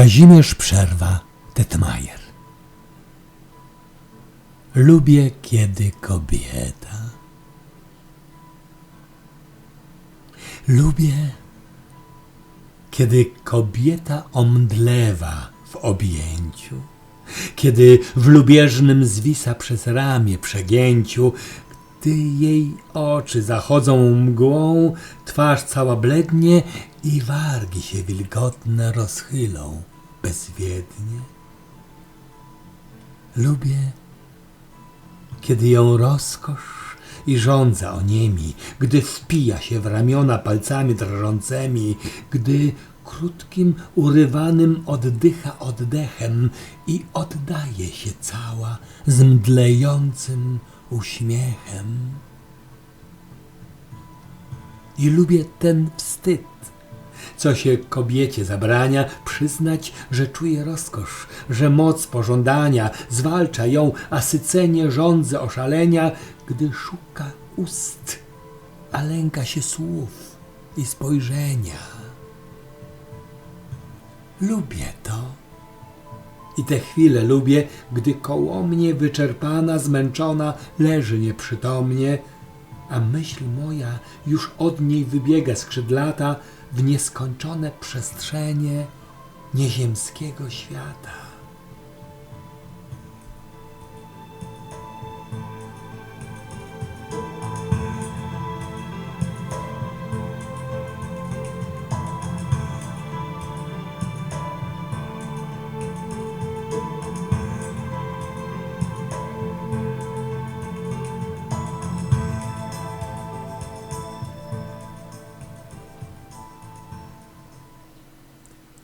Kazimierz Przerwa, Tetmajer. Lubię, kiedy kobieta. Lubię, kiedy kobieta omdlewa w objęciu, kiedy w lubieżnym zwisa przez ramię przegięciu, gdy jej oczy zachodzą mgłą, twarz cała blednie i wargi się wilgotne rozchylą bezwiednie. Lubię, kiedy ją rozkosz i żądza oniemi, gdy wpija się w ramiona palcami drżącymi, gdy krótkim, urywanym oddycha oddechem i oddaje się cała z mdlejącym uśmiechem. I lubię ten wstyd, co się kobiecie zabrania przyznać, że czuje rozkosz, że moc pożądania zwalcza ją, a sycenie żądzy oszalenia, gdy szuka ust, a lęka się słów i spojrzenia. Lubię to. I te chwile lubię, gdy koło mnie wyczerpana, zmęczona leży nieprzytomnie, a myśl moja już od niej wybiega skrzydlata w nieskończone przestrzenie nieziemskiego świata.